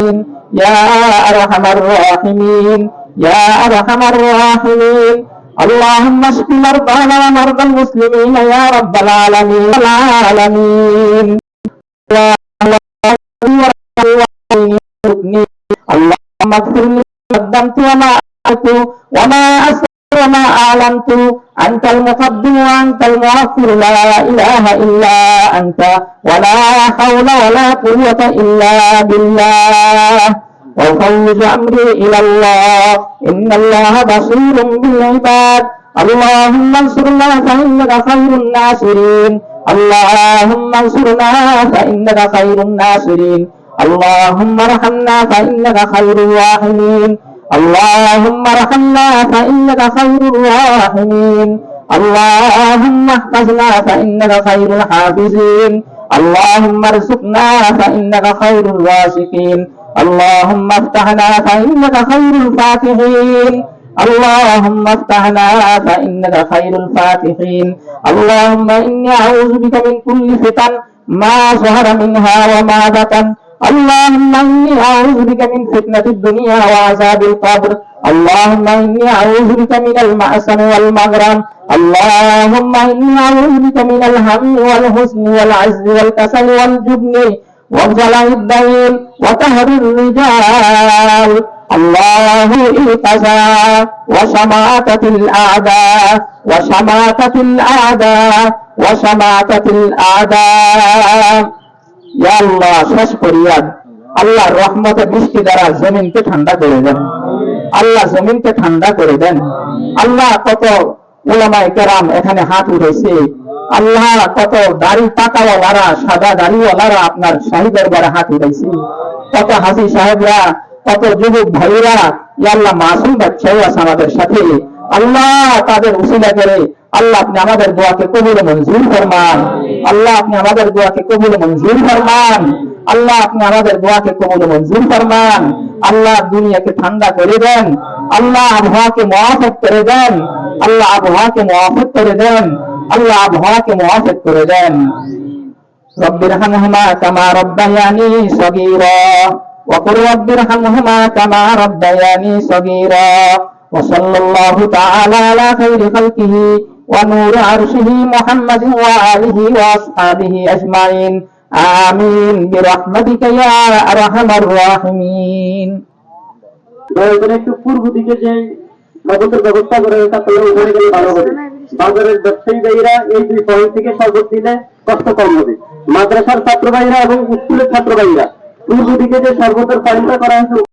يا أرحم الراحمين يا أرحم الراحمين اللهم اشف مرضانا ومرضى المسلمين يا رب العالمين العالمين اللهم اغفر لي ما قدمت وما أعلنت وما أسررت وما أعلنت أنت المقدم وأنت المؤخر لا إله إلا أنت ولا حول ولا قوة إلا بالله وفوز أمري إلى الله إن الله بصير بالعباد اللهم انصرنا فإنك خير الناصرين اللهم انصرنا فإنك خير الناصرين اللهم ارحمنا فإنك خير الراحمين اللهم ارحمنا فإنك خير الراحمين. اللهم احفظنا فإنك خير الحافظين. اللهم ارزقنا فإنك خير الرازقين. اللهم افتحنا فإنك خير الفاتحين. اللهم افتحنا فإنك خير الفاتحين. اللهم إني أعوذ بك من كل فتن ما ظهر منها وما بطن. اللهم إني أعوذ بك من فتنة الدنيا وعذاب القبر. اللهم إني أعوذ بك من المأسن والمغرم. اللهم إني أعوذ بك من الهم والحزن والعز والكسل والجبن وجلاء الدين وقهر الرجال. الله القزا وشماتة الأعداء وشماتة الأعداء وشماتة الأعداء আল্লাহ শেষ আল্লাহর রহমতে বৃষ্টি দ্বারা জমিনকে ঠান্ডা করে দেন। আল্লাহ জমিনকে ঠান্ডা করে দেন। আল্লাহ কত কেরাম এখানে হাত উঠেছে। আল্লাহ কত দাড়ি পাকাওয়ালারা, সাদা দাড়িওয়ালারা আপনার হাত উঠেছে। কত হাসি সাহেবরা, কত যুবক ভাইরা আল্লাহ মাসুম আছে আমাদের সাথে। আল্লাহ তাদের উসিলা করে আল্লাহ আপনি আমাদের দোয়াকে কবুল ও মঞ্জুর ফরমান আল্লাহ আপনি আমাদের দোয়াকে কবুল ও মঞ্জুর ফরমান আল্লাহ আপনি আমাদের দোয়াকে কবুল ও মঞ্জুর ফরমান আল্লাহ দুনিয়াকে ঠান্ডা করে দেন আল্লাহ আবহাওয়াকে মুআফাত করে দেন আল্লাহ আবহাওয়াকে মুআফাত করে দেন আল্লাহ আবহাওয়াকে মুআফাত করে দেন رب ارحمهما كما ربياني صغيرا وقل رب ارحمهما كما ربياني صغيرا وصلى الله تعالى على خير خلقه ونور عرشه محمد وآله وأصحابه أجمعين آمين برحمتك يا أرحم الراحمين প্রয়োজনে একটু পূর্ব দিকে যে নগদের ব্যবস্থা করে তাহলে ওখানে গেলে ভালো হবে বাজারের ব্যবসায়ী ভাইরা এই দুই পয়েন্ট থেকে শরবত দিলে কষ্ট কম হবে মাদ্রাসার ছাত্র ভাইরা এবং স্কুলের ছাত্র ভাইরা পূর্ব দিকে যে শরবতের পয়েন্টটা করা হয়েছে